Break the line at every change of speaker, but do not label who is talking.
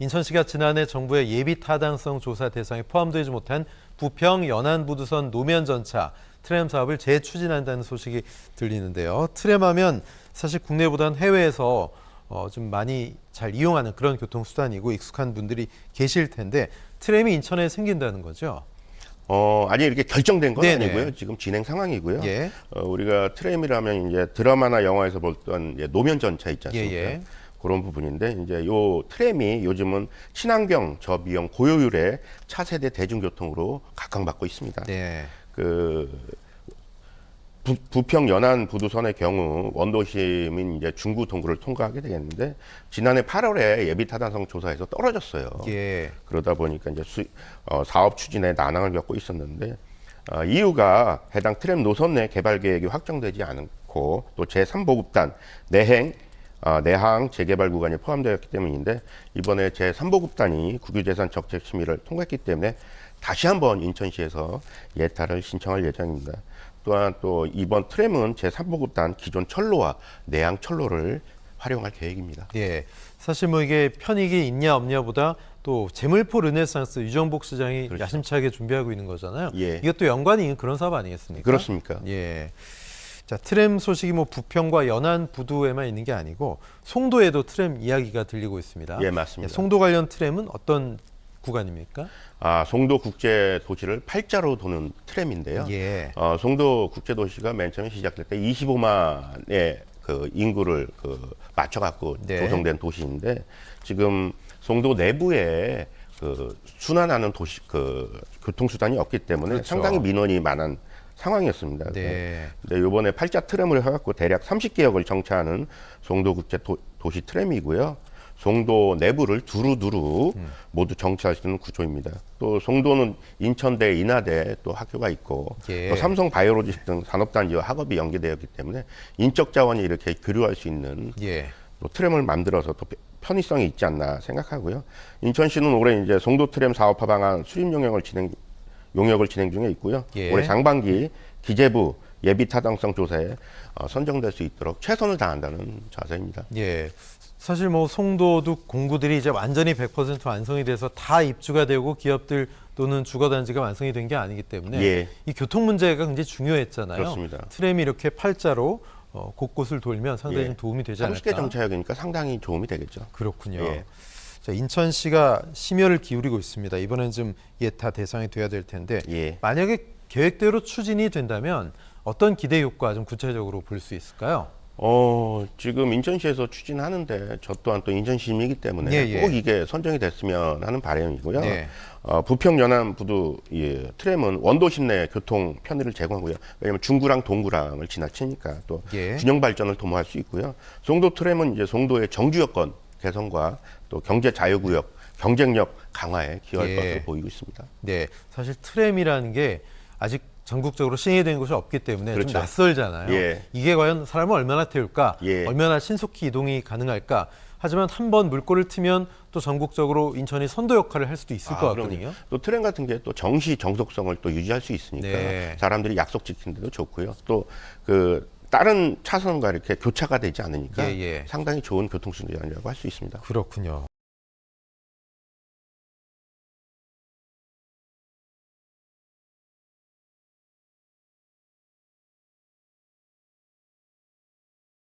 인천시가 지난해 정부의 예비 타당성 조사 대상에 포함되지 못한 부평 연안부두선 노면 전차 트램 사업을 재추진한다는 소식이 들리는데요. 트램하면 사실 국내보단 해외에서 어, 좀 많이 잘 이용하는 그런 교통수단이고 익숙한 분들이 계실 텐데 트램이 인천에 생긴다는 거죠.
어, 아직 이렇게 결정된 건
네네.
아니고요. 지금 진행 상황이고요.
예.
어, 우리가 트램이라면 이제 드라마나 영화에서 이제 노면 전차 있지 않습니까?
예, 예.
그런 부분인데 이제 요 트램이 요즘은 친환경 저비용 고효율의 차세대 대중교통으로 각광받고 있습니다.
네.
그 부, 부평 연안 부두선의 경우 원도심인 이제 중구 동구를 통과하게 되겠는데 지난해 8월에 예비 타당성 조사에서 떨어졌어요.
예.
그러다 보니까 이제 수, 어, 사업 추진에 난항을 겪고 있었는데 어, 이유가 해당 트램 노선 내 개발 계획이 확정되지 않고 또 제3보급단 내행 어, 내항 재개발 구간이 포함되었기 때문인데 이번에 제3보급단이 국유재산 적재 심의를 통과했기 때문에 다시 한번 인천시에서 예타를 신청할 예정입니다. 또한 또 이번 트램은 제3보급단 기존 철로와 내항 철로를 활용할 계획입니다.
예. 사실 뭐 이게 편익이 있냐 없냐보다 또 재물포 르네상스 유정복 시장이
그렇죠.
야심차게 준비하고 있는 거잖아요.
예.
이것도 연관이 있는 그런 사업 아니겠습니까?
그렇습니까?
예. 자, 트램 소식이 뭐 부평과 연안 부두에만 있는 게 아니고 송도에도 트램 이야기가 들리고 있습니다.
예, 맞습니다.
송도 관련 트램은 어떤 구간입니까?
아, 송도 국제 도시를 팔자로 도는 트램인데요.
예.
어, 송도 국제 도시가 맨 처음에 시작될 때 25만의 그 인구를 그 맞춰 갖고
네.
조성된 도시인데 지금 송도 내부에 그 순환하는 도시 그 교통수단이 없기 때문에
그렇죠.
상당히 민원이 많은 상황이었습니다.
네.
근데 이번에 팔자 트램을 해갖고 대략 30개역을 정차하는 송도 국제 도, 시 트램이고요. 송도 내부를 두루두루
음.
모두 정차할 수 있는 구조입니다. 또 송도는 인천대, 인하대 또 학교가 있고
예.
또 삼성 바이오로직 등 산업단지와 학업이 연계되었기 때문에 인적 자원이 이렇게 교류할 수 있는
예.
또 트램을 만들어서 또 편의성이 있지 않나 생각하고요. 인천시는 올해 이제 송도 트램 사업화 방안 수립 용역을 진행 용역을 진행 중에 있고요.
예.
올해 상반기 기재부 예비 타당성 조사에 어, 선정될 수 있도록 최선을 다한다는 자세입니다.
예. 사실 뭐 송도도 공구들이 이제 완전히 100% 완성이 돼서 다 입주가 되고 기업들 또는 주거단지가 완성이 된 게 아니기 때문에
예.
이 교통 문제가 굉장히 중요했잖아요.
그렇습니다.
트램이 이렇게 팔자로 어, 곳곳을 돌면 상당히
예.
좀 도움이 되지
30개
않을까.
정차역이니까 상당히 도움이 되겠죠.
그렇군요.
예.
자, 인천시가 심혈을 기울이고 있습니다. 이번엔 좀 예타 대상이 돼야 될 텐데
예.
만약에 계획대로 추진이 된다면 어떤 기대 효과 좀 구체적으로 볼 수 있을까요?
어, 지금 인천시에서 추진하는데 저 또한 또 인천시민이기 때문에
예, 예.
꼭 이게 선정이 됐으면 하는 바람이고요.
네.
어, 부평 연안 부두 예, 트램은 원도심 내 교통 편의를 제공하고요. 왜냐하면 중구랑 동구랑을 지나치니까 또
예.
균형 발전을 도모할 수 있고요. 송도 트램은 이제 송도의 정주 여건 개선과 또 경제 자유구역 경쟁력 강화에 기여할
예.
것으로 보이고 있습니다.
네, 사실 트램이라는 게 아직 전국적으로 시행이 된 곳이 없기 때문에
그렇죠.
좀 낯설잖아요.
예.
이게 과연 사람을 얼마나 태울까,
예.
얼마나 신속히 이동이 가능할까. 하지만 한 번 물꼬를 트면 또 전국적으로 인천이 선도 역할을 할 수도 있을 것
아, 그럼요.
같거든요.
또 트램 같은 게 또 정시 정속성을 또 유지할 수 있으니까
네.
사람들이 약속 지키는 데도 좋고요. 또 그 다른 차선과 이렇게 교차가 되지 않으니까
예, 예.
상당히 좋은 교통수단이라고 할 수 있습니다.
그렇군요.